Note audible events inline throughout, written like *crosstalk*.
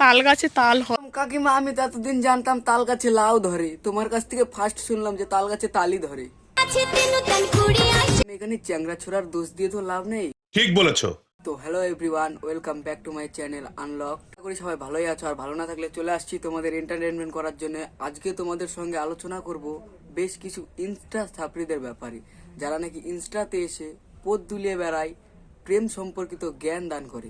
তাল গাছে তাল হয়। কাকিমা আমি তো এতদিন জানতাম তাল গাছে লাউ ধরে। তোমার কাছ থেকে ফার্স্ট শুনলাম যে তাল গাছে তালি ধরে। এখানে চ্যাংরা ছোড়ার দোষ দিয়ে তো লাভ নেই। ঠিক বলেছ। তো hello everyone welcome back to my channel unlock আশা করি সবাই ভালোই আছো আর ভালো না থাকলে চলে আসছি তোমাদের এন্টারটেনমেন্ট করার জন্য। আজকে তোমাদের সঙ্গে আলোচনা করব বেশ কিছু ইনস্টা ছাত্রীদের ব্যাপারে। যারা নাকি ইনস্টাতে এসে পথ দুলিয়ে বেড়ায় প্রেম সম্পর্কিত জ্ঞান দান করে।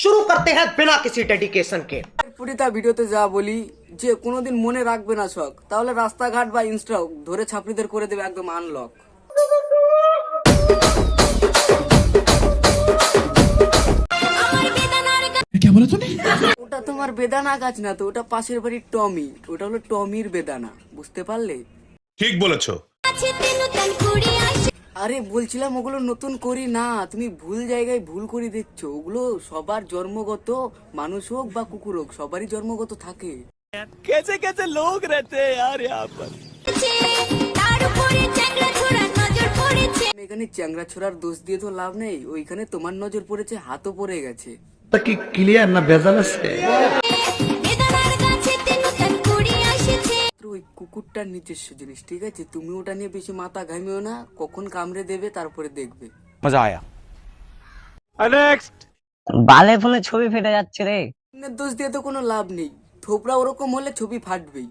শুরু করতে হ্যাঁ বিনা কিছু ডেডিকেশন কে। পুরিতা ভিডিওতে যা বলি যে কোনোদিন মনে রাখবে না শখ তাহলে রাস্তাঘাট বা ইনস্টা ধরে ছাপড়িদের করে দেবে একদম আনলক ওটা তোমার বেদানা গাছ না তো ওটা পাশের বাড়ির টমি ওটা হলো টমির বেদানা বুঝতে পারলে? ঠিক বলেছ। আরে বলছিলাম ওগুলো নতুন করি না তুমি ভুল জায়গায় ভুল করে দিচ্ছ। ওগুলো সবার জন্মগত মানুষ হোক বা কুকুর হোক সবারই জন্মগত থাকে। এখানে চ্যাংরা ছোড়ার দোষ দিয়ে তো লাভ নেই ওইখানে তোমার নজর পড়েছে হাতও পড়ে গেছে। কি ক্লিয়ার না ভেজাল আছে? কুকুরটার নিজস্ব জিনিস ঠিক আছে? তুমি ওটা নিয়ে বেশি মাথা ঘামিও না কখন কামড়ে দেবে তারপরে দেখবে। বালে ফোনে ছবি ফেটে যাচ্ছে রে। দোষ দিয়ে তো কোনো লাভ নেই। থোপড়া ওরকম হলে ছবি ফাটবেই।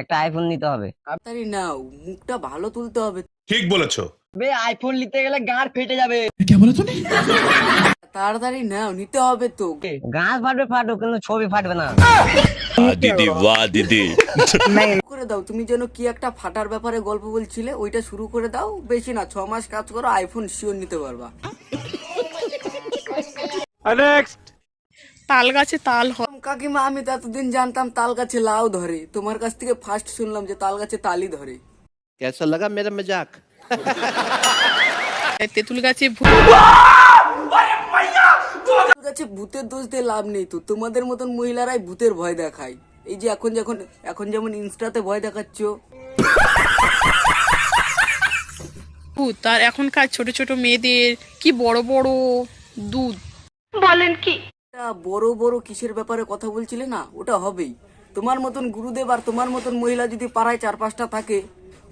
একটা আইফোন নিতে হবে। তাড়াতাড়ি নাও মুখটা ভালো তুলতে হবে। ঠিক বলেছ। বে আইফোন নিতে গেলে গাঁট ফেটে যাবে। তাড়াতাড়ি নাও নিতে হবে তো। গাছ ফাটবে ফাটুক কিন্তু ছবি ফাটবে না। *laughs* তুমি যেন কি একটা ফাটার ব্যাপারে গল্প বলছিলে ওইটা শুরু করে দাও বেশি না ছ মাস কাজ করো আইফোন শিওর নিতে পারবা। তাল গাছে তাল হয় কাকিমা আমি তো এতদিন জানতাম তাল গাছে লাউ ধরে। তোমার কাছ থেকে ফার্স্ট শুনলাম যে তাল গাছে তালই ধরে। কেসা লাগা মেরা মজাক তেঁতুল গাছে গাছে ভূতের দোষ দিয়ে লাভ নেই তো। তোমাদের মতন মহিলারাই ভূতের ভয় দেখায়। এই যে এখন যখন এখন যেমন ইনস্টাতে ভয় দেখাচ্ছ। ভূত আর এখনকার ছোট ছোট মেয়েদের কি বড় বড় দুধ? এটা বড় বড় কিসের ব্যাপারে কথা বলছিলে না? ওটা হবেই। তোমার মতন গুরুদেব আর তোমার মতন মহিলা যদি পাড়ায় চার পাঁচটা থাকে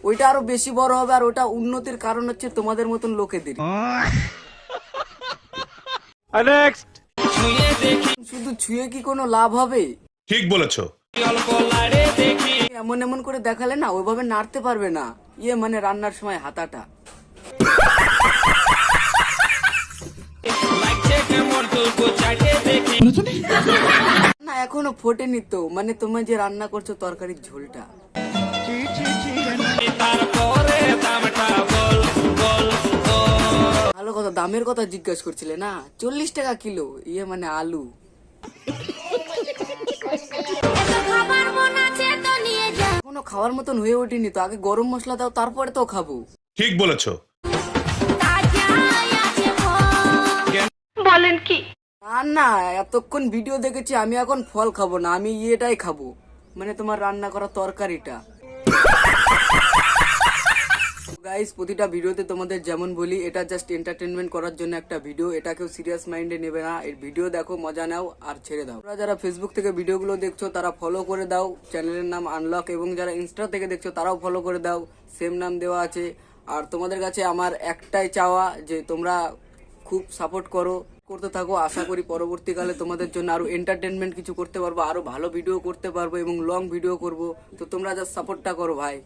ওইটা আরও বেশি বড় হবে আর ওটা উন্নতির কারণ হচ্ছে তোমাদের মতন লোকেদের। শুধু ছুঁয়ে কি কোনো লাভ হবে ঠিক বলেছ এমন এমন করে দেখালে না ওইভাবে নাড়তে পারবে না ইয়ে মানে রান্নার সময় হাতাটা না এখনও ফোটেনি তো মানে তোমার যে রান্না করছ তরকারির ঝোলটা দামের কথা জিজ্ঞাসা করছিলে না? চল্লিশ টাকা কিলো ইয়ে মানে আলু। এখনও খাওয়ার মতন হয়ে ওঠেনি তো আগে গরম মশলা দাও তারপরে তো খাব। ঠিক বলেছ। না না এতক্ষণ ভিডিও দেখেছি আমি এখন ফল খাব না আমি ইয়েটাই খাব। মানে তোমার রান্না করা তরকারিটা। গাইস প্রতিটা ভিডিওতে তোমাদের যেমন বলি, এটা জাস্ট এন্টারটেনমেন্ট করার জন্য একটা ভিডিও এটা কেউ সিরিয়াস মাইন্ডে নেবে না। এর ভিডিও দেখো, মজা নাও আর ছেড়ে দাও। তোমরা যারা ফেসবুক থেকে ভিডিওগুলো দেখছ, তারা ফলো করে দাও। চ্যানেলের নাম আনলক এবং যারা ইনস্টা থেকে দেখছ, তারাও ফলো করে দাও। সেম নাম দেওয়া আছে। আর তোমাদের কাছে আমার একটাই চাওয়া, যে তোমরা খুব সাপোর্ট করো, করতে থাকো। আশা করি পরবর্তীকালে তোমাদের জন্য আরও এন্টারটেনমেন্ট কিছু করতে পারব, আরও ভালো ভিডিও করতে পারব এবং লং ভিডিও করব। তো তোমরা যা সাপোর্টটা করো, ভাই।